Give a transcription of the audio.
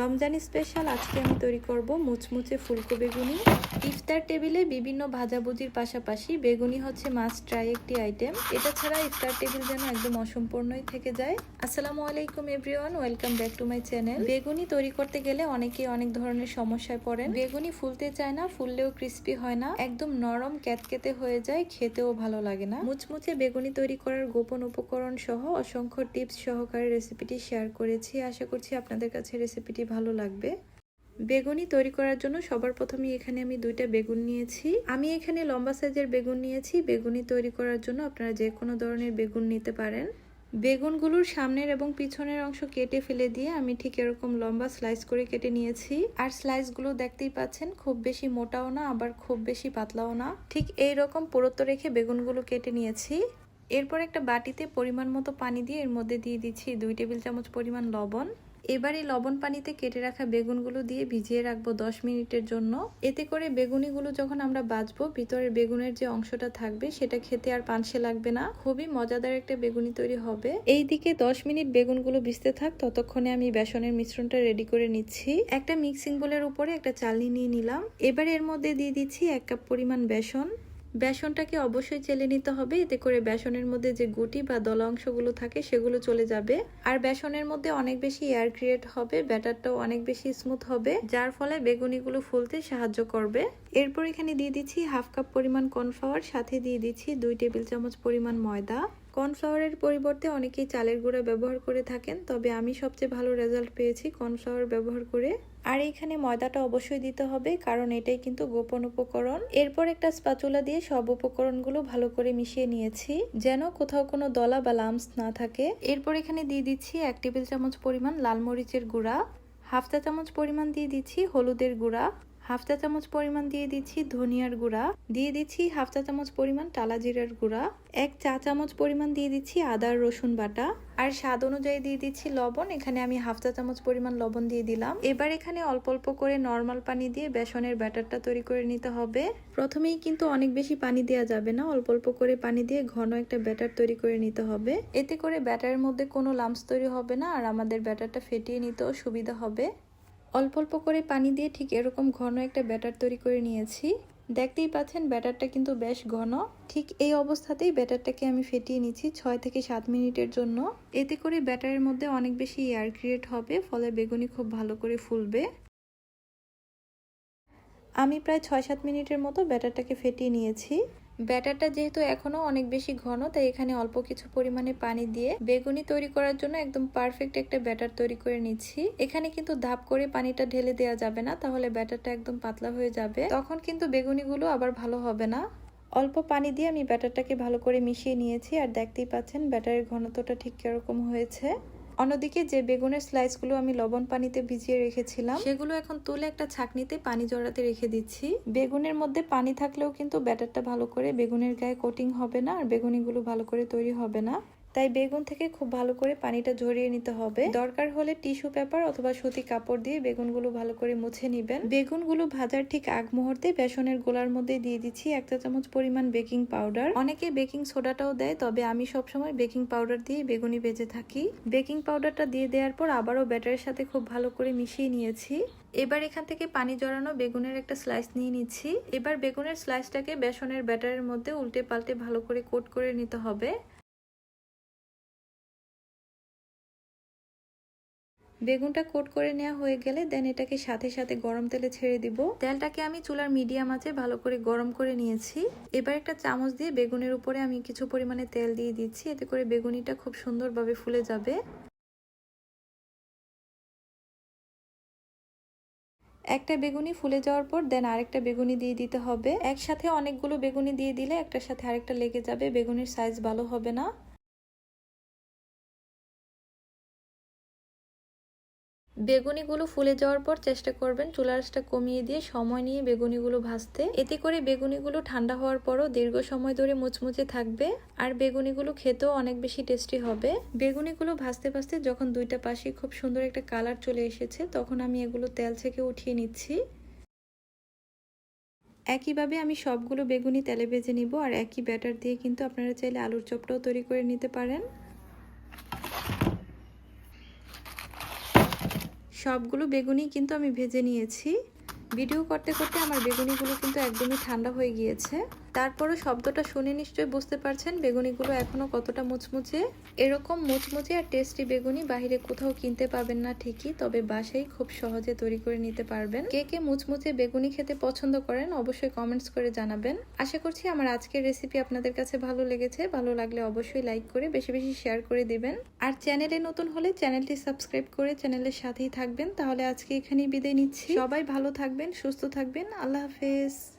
রমজানি special আজকে আমি তৈরি করব মুচমুচে ফুলকো বেগুনি ইফতার টেবিলে বিভিন্ন ভাজাভুজির পাশাপাশি বেগুনি হচ্ছে মাস্ট ট্রাই একটি আইটেম এটা ছাড়া ইফতার টেবিল যেন একদম অসম্পূর্ণই থেকে যায়। আসসালামু আলাইকুম everyone welcome back to my channel বেগুনি তৈরি করতে গেলে অনেকে অনেক ধরনের সমস্যায় পড়েন। বেগুনি ফুলতে চায় না, ফুললেও ক্রিস্পি হয় না। একদম নরম ক্যাতকেতে হয়ে যায়, খেতেও ভালো লাগে না। মুচমুচে বেগুনি তৈরি করার গোপন উপকরণ সহ অসংখ্য টিপস সহকারে রেসিপিটি শেয়ার করেছি। আশা করছি আপনাদের কাছে রেসিপিটি ভালো লাগবে। বেগুনি তৈরি করার জন্য সবার প্রথমে এখানে আমি দুইটা বেগুন নিয়েছি। আমি এখানে লম্বা সাইজের বেগুন নিয়েছি। বেগুনি তৈরি করার জন্য আপনারা যে কোনো ধরনের বেগুন নিতে পারেন। বেগুনগুলোর সামনের এবং পিছনের অংশ কেটে ফেলে দিয়ে আমি ঠিক এরকম লম্বা স্লাইস করে কেটে নিয়েছি। আর স্লাইসগুলো দেখতেই পাচ্ছেন, খুব বেশি মোটাও না, আবার খুব বেশি পাতলাও না। ঠিক এই রকম পুরুত্ব রেখে বেগুনগুলো কেটে নিয়েছি। এরপর একটা বাটিতে পরিমাণ মতো পানি দিয়ে এর মধ্যে দিয়ে দিচ্ছি দুই টেবিল চামচ পরিমাণ লবণ। এবার এই লবণ পানিতে কেটে রাখা বেগুনগুলো দিয়ে ভিজিয়ে রাখব দশ মিনিটের জন্য। এতে করে বেগুনিগুলো যখন আমরা বাজবো, ভিতরের বেগুনের যে অংশটা থাকবে, সেটা খেতে আর পানসে লাগবে না। খুবই মজাদার একটা বেগুনি তৈরি হবে। এই দিকে দশ মিনিট বেগুনগুলো ভিজতে থাক, ততক্ষণে আমি বেসনের মিশ্রণটা রেডি করে নিচ্ছি। একটা মিক্সিং বোলের উপরে একটা চালনি নিয়ে নিলাম। এবার এর মধ্যে দিয়ে দিচ্ছি এক কাপ পরিমাণ বেসন। বেসনটাকে অবশ্যই চেলে নিতে হবে। এতে করে বেসনের মধ্যে যে গুটি বা দলা অংশগুলো থাকে সেগুলো চলে যাবে। আর বেসনের মধ্যে অনেক বেশি এয়ার ক্রিয়েট হবে, ব্যাটারটাও অনেক বেশি স্মুথ হবে, যার ফলে বেগুনিগুলো ফুলতে সাহায্য করবে। এরপর এখানে দিয়ে দিচ্ছি হাফ কাপ পরিমাণ কর্নফ্লাওয়ার সাথে দিয়ে দিচ্ছি দুই টেবিল চামচ পরিমাণ ময়দা। কর্নফ্লাওয়ারের পরিবর্তে অনেকেই চালের গুঁড়া ব্যবহার করে থাকেন, তবে আমি সবচেয়ে ভালো রেজাল্ট পেয়েছি কর্নফ্লাওয়ার ব্যবহার করে। আর এইখানে ময়দাটা অবশ্যই দিতে হবে, কারণ এটাই কিন্তু গোপন উপকরণ। এরপর একটা স্পাচুলা দিয়ে সব উপকরণগুলো ভালো করে মিশিয়ে নিয়েছি, যেন কোথাও কোনো দলা বা লামস না থাকে। এরপর এখানে দিয়ে দিচ্ছি এক টেবিল চামচ পরিমাণ লাল মরিচের গুঁড়া, হাফ চা চামচ পরিমাণ দিয়ে দিচ্ছি হলুদের গুঁড়া হাফ চা চামচ পরিমাণ দিয়ে দিচ্ছি ধনিয়ার গুঁড়া। দিয়ে দিচ্ছি হাফ চা চামচ পরিমাণ টালা জিরার গুঁড়া। এক চা চামচ পরিমাণ দিয়ে দিচ্ছি আদা, রসুন বাটা। আর স্বাদ অনুযায়ী দিয়ে দিচ্ছি লবণ। এখানে আমি হাফ চা চামচ পরিমাণ লবণ দিয়ে দিলাম। এবার এখানে অল্প অল্প করে নর্মাল পানি দিয়ে বেসনের ব্যাটারটা তৈরি করে নিতে হবে। প্রথমেই কিন্তু অনেক বেশি পানি দেওয়া যাবে না। অল্প অল্প করে পানি দিয়ে ঘন একটা ব্যাটার তৈরি করে নিতে হবে। এতে করে ব্যাটারের মধ্যে কোনো লামস তৈরি হবে না। আর আমাদের ব্যাটারটা ফেটিয়ে নিতেও সুবিধা হবে। অল্প অল্প করে পানি দিয়ে ঠিক এরকম ঘন একটা ব্যাটার তৈরি করে নিয়েছি। দেখতেই পাচ্ছেন ব্যাটারটা কিন্তু বেশ ঘন। ঠিক এই অবস্থাতেই ব্যাটারটাকে আমি ফেটিয়ে নিচ্ছি ছয় থেকে সাত মিনিটের জন্য। এতে করে ব্যাটারের মধ্যে অনেক বেশি এয়ার ক্রিয়েট হবে, ফলে বেগুনি খুব ভালো করে ফুলবে। আমি প্রায় ছয় সাত মিনিটের মতো ব্যাটারটাকে ফেটিয়ে নিয়েছি। ব্যাটারটা যেহেতু এখনও অনেক বেশি ঘন, তাই এখানে অল্প কিছু পরিমাণে পানি দিয়ে বেগুনি তৈরি করার জন্য একদম পারফেক্ট একটা ব্যাটার তৈরি করে নিচ্ছি। এখানে কিন্তু ধাপ করে পানিটা ঢেলে দেওয়া যাবে না, তাহলে ব্যাটারটা একদম পাতলা হয়ে যাবে। তখন কিন্তু বেগুনিগুলো আবার ভালো হবে না। অল্প পানি দিয়ে আমি ব্যাটারটাকে ভালো করে মিশিয়ে নিয়েছি, আর দেখতেই পাচ্ছেন ব্যাটারের ঘনত্বটা ঠিক কীরকম হয়েছে। অন্যদিকে যে বেগুনের স্লাইসগুলো আমি লবণ পানিতে ভিজিয়ে রেখেছিলাম সেগুলো এখন তুলে একটা ছাকনিতে পানি জড়াতে রেখে দিচ্ছি। বেগুনের মধ্যে পানি থাকলেও কিন্তু ব্যাটারটা ভালো করে বেগুনের গায়ে কোটিং হবে না আর বেগুনিগুলো ভালো করে তৈরি হবে না। তাই বেগুন থেকে খুব ভালো করে পানিটা ঝরিয়ে নিতে হবে। দরকার হলে টিস্যু পেপার অথবা সুতি কাপড় দিয়ে বেগুনগুলো ভালো করে মুছে নিবেন। বেগুনগুলো ভাজার ঠিক আগ মুহূর্তে বেসনের গোলার মধ্যে দিয়ে দিচ্ছি এক চা চামচ পরিমাণ বেকিং পাউডার। অনেকে বেকিং সোডাটাও দেয়, তবে আমি সবসময় বেকিং পাউডার দিয়ে বেগুনি ভেজে থাকি। বেকিং পাউডারটা দিয়ে দেওয়ার পর আবারও ব্যাটারের সাথে খুব ভালো করে মিশিয়ে নিয়েছি। এবার এখান থেকে পানি জড়ানো বেগুনের একটা স্লাইস নিয়ে নিচ্ছি। এবার বেগুনের স্লাইসটাকে বেসনের ব্যাটারের মধ্যে উল্টে পাল্টে ভালো করে কোট করে নিতে হবে। বেগুনটা কোট করে নেওয়া হয়ে গেলে দেন এটাকে সাথে সাথে গরম তেলে ছেড়ে দিব। তেলটাকে আমি চুলার মিডিয়াম আছে ভালো করে গরম করে নিয়েছি। এবার একটা চামচ দিয়ে বেগুনের উপরে আমি কিছু পরিমাণে তেল দিয়ে দিচ্ছি, এতে করে বেগুনিটা খুব সুন্দরভাবে ফুলে যাবে। একটা বেগুনি ফুলে যাওয়ার পর দেন আরেকটা বেগুনি দিয়ে দিতে হবে। একসাথে অনেকগুলো বেগুনি দিয়ে দিলে একটার সাথে আরেকটা লেগে যাবে, বেগুনির সাইজ ভালো হবে না। বেগুনিগুলো ফুলে যাওয়ার পর চেষ্টা করবেন চুলারসটা কমিয়ে দিয়ে সময় নিয়ে বেগুনিগুলো ভাজতে। এতে করে বেগুনিগুলো ঠান্ডা হওয়ার পরও দীর্ঘ সময় ধরে মুচমুচে থাকবে আর বেগুনিগুলো খেতেও অনেক বেশি টেস্টি হবে। বেগুনিগুলো ভাজতে ভাজতে যখন দুইটা পাশে খুব সুন্দর একটা কালার চলে এসেছে, তখন আমি এগুলো তেল থেকে উঠিয়ে নিচ্ছি। একইভাবে আমি সবগুলো বেগুনি তেলে ভেজে নিব আর একই ব্যাটার দিয়ে কিন্তু আপনারা চাইলে আলুর চপটাও তৈরি করে নিতে পারেন। সবগুলো বেগুনি কিন্তু আমি ভেজে নিয়েছি। ভিডিও করতে করতে আমার বেগুনিগুলো কিন্তু একদমই ঠান্ডা হয়ে গিয়েছে। তারপরও শব্দটা শুনে নিশ্চয়ই বুঝতে পারছেন বেগুনিগুলো এখনও কতটা মুচমুচে। এরকম মুচমুচে আর টেস্টি বেগুনি বাইরে কোথাও কিনতে পাবেন না ঠিকই, তবে বাসায় খুব সহজে তৈরি করে নিতে পারবেন। কে কে মুচমুচে বেগুনি খেতে পছন্দ করেন অবশ্যই কমেন্টস করে জানাবেন। আশা করছি আমার আজকের রেসিপি আপনাদের কাছে ভালো লেগেছে। ভালো লাগলে অবশ্যই লাইক করে বেশি বেশি শেয়ার করে দিবেন। আর চ্যানেলে নতুন হলে চ্যানেলটি সাবস্ক্রাইব করে চ্যানেলের সাথেই থাকবেন। তাহলে আজকে এখানেই বিদায় নিচ্ছি। সবাই ভালো থাকবেন, সুস্থ থাকবেন। আল্লাহ হাফেজ।